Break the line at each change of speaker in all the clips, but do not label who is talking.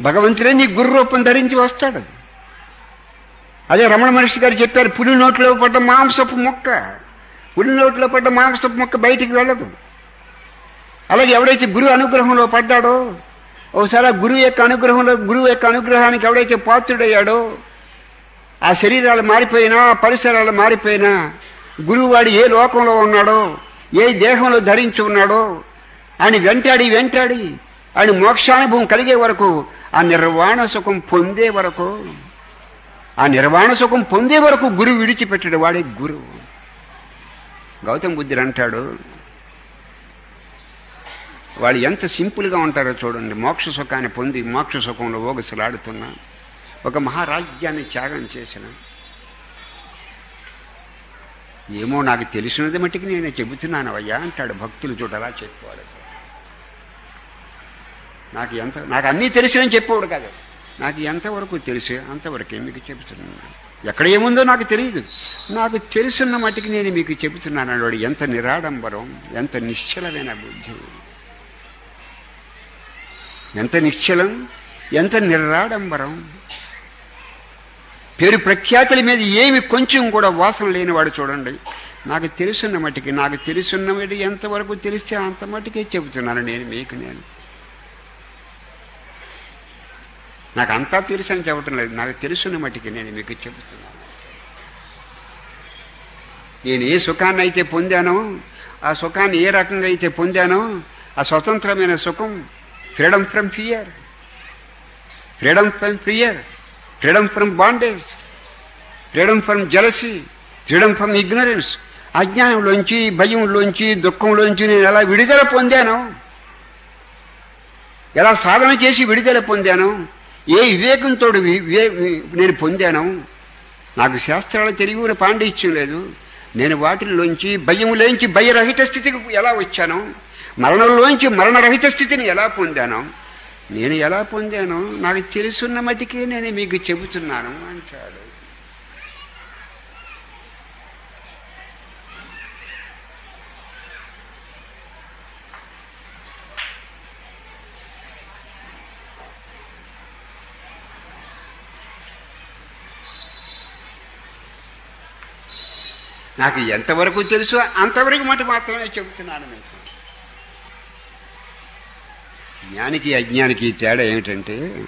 భగవంతుడే నీ గురు రూపం ధరించి వస్తాడు. అదే రమణ మహర్షి గారు చెప్పారు పులి నోట్లో పడ్డ మాంసపు మొక్క పులి నోట్లో పడ్డ మాంసపు మొక్క బయటికి వెళ్ళదు. అలాగే ఎవడైతే గురువు అనుగ్రహంలో పడ్డాడో ఒకసారి గురువు యొక్క అనుగ్రహంలో గురువు యొక్క అనుగ్రహానికి ఎవడైతే పాత్రుడయ్యాడో ఆ శరీరాలు మారిపోయినా పరిసరాలు మారిపోయినా గురువు ఏ లోకంలో ఉన్నాడో ఏ దేహంలో ధరించి ఉన్నాడో ఆయన వెంటాడి వెంటాడి ఆయన మోక్షానుభవం కలిగే వరకు ఆ నిర్వాణ సుఖం పొందే వరకు ఆ నిర్వాణ సుఖం పొందే వరకు గురువు విడిచిపెట్టాడు వాడే గురువు గౌతమ్ బుద్ధుడు అంటాడు వాళ్ళు ఎంత సింపుల్గా ఉంటారో చూడండి మోక్ష సుఖాన్ని పొంది మోక్ష సుఖంలో ఓగసలాడుతున్నా ఒక మహారాజ్యాన్ని త్యాగం చేసిన. ఏమో నాకు తెలిసినది మట్టికి నేను చెబుతున్నాను అయ్యా అంటాడు భక్తులు చూడలా చెప్పుకోవాలి నాకు ఎంత నాకు అన్నీ అని చెప్పేవాడు కాదు. నాకు ఎంతవరకు తెలుసు అంతవరకే మీకు చెబుతున్నాను? ఎక్కడ ఏముందో నాకు తెలియదు. నాకు తెలుసున్న మట్టికి నేను మీకు చెబుతున్నాను అన్నాడు ఎంత నిరాడంబరం ఎంత నిశ్చలమైన బుద్ధి. ఎంత నిశ్చలం ఎంత నిరాడంబరం. పేరు ప్రఖ్యాతుల మీద ఏమి కొంచెం కూడా వాసన లేనివాడు చూడండి. నాకు తెలుసున్న మటుకి నాకు తెలుసున్న మట్టి ఎంతవరకు తెలిస్తే అంత మటుకే చెబుతున్నాను నేను మీకు నేను. నాకు అంతా తెలుసు అని చెప్పటం లేదు. నాకు తెలుసున్న మటుకి నేను మీకు చెబుతున్నాను. నేను ఏ సుఖాన్ని అయితే పొందానో ఆ సుఖాన్ని ఏ రకంగా అయితే పొందానో ఆ స్వతంత్రమైన సుఖం freedom from fear freedom from fear freedom from bondage freedom from jealousy freedom from ignorance అజ్ఞానంలోంచి భయంలోంచి దుఃఖంలోంచి నేను ఎలా విడుదల పొందాను ఎలా సాధన చేసి విడుదల పొందాను ఏ వివేకంతో వివే- నేను పొందాను? నాకు శాస్త్రాలు తెలియని పాండిత్యం లేదు. నేను వాటిల్లోంచి భయంలోంచి భయరహిత స్థితికి ఎలా వచ్చాను? మరణంలోంచి మరణరహిత స్థితిని ఎలా పొందాను? నేను ఎలా పొందానో? నాకు తెలుసున్న మటుకే నేను మీకు చెబుతున్నాను అంటాడు. నాకు ఎంతవరకు తెలుసు అంతవరకు మటు మాత్రమే చెబుతున్నాను మీకు. జ్ఞానికి అజ్ఞానికి తేడా ఏమిటంటే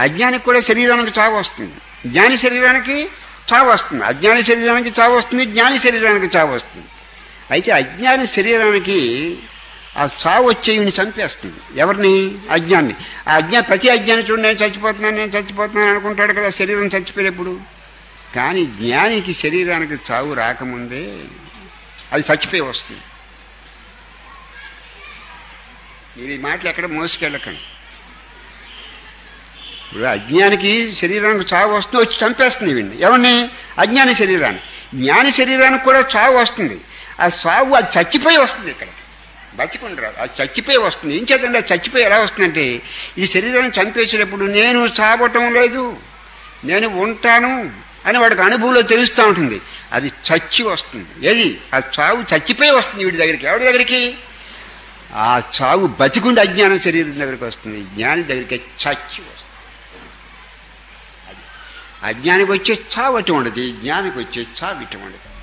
అజ్ఞానికి కూడా శరీరానికి చావు వస్తుంది. జ్ఞాని శరీరానికి చావు వస్తుంది. అజ్ఞాని శరీరానికి చావు వస్తుంది. జ్ఞాని శరీరానికి చావు వస్తుంది. అయితే అజ్ఞాని శరీరానికి ఆ చావు వచ్చేవిని చంపేస్తుంది. ఎవరిని? అజ్ఞాన్ని. ఆ అజ్ఞా ప్రతి అజ్ఞాని చూడండి నేను చచ్చిపోతున్నాను నేను చచ్చిపోతున్నాను అనుకుంటాడు కదా శరీరం చచ్చిపోయినప్పుడు. కానీ జ్ఞానికి శరీరానికి చావు రాకముందే అది చచ్చిపోయి వస్తుంది. మీరు ఈ మాటలు ఎక్కడ మోసుకెళ్ళకండి. ఇప్పుడు అజ్ఞానికి శరీరానికి చావు వస్తుంది వచ్చి చంపేస్తుంది వీడిని. ఎవరిని? అజ్ఞాని శరీరాన్ని. జ్ఞాని శరీరానికి కూడా చావు వస్తుంది. ఆ చావు అది చచ్చిపోయి వస్తుంది ఇక్కడ బతికుండరాదు అది చచ్చిపోయి వస్తుంది. ఏం చేతండి అది చచ్చిపోయి ఎలా వస్తుందంటే ఈ శరీరాన్ని చంపేసేటప్పుడు నేను చావటం లేదు. నేను ఉంటాను. అని వాడికి అనుభవంలో తెలుస్తూ ఉంటుంది. అది చచ్చి వస్తుంది. ఏది? ఆ చావు చచ్చిపోయి వస్తుంది వీడి దగ్గరికి. ఎవరి దగ్గరికి? ఆ చావు బతికుండి అజ్ఞానం శరీరం దగ్గరికి వస్తుంది. జ్ఞాని దగ్గరికి చచ్చి వస్తుంది. అజ్ఞానికి వచ్చే చావు అటు ఉండదు జ్ఞానికి వచ్చే చావు ఇటు ఉండదు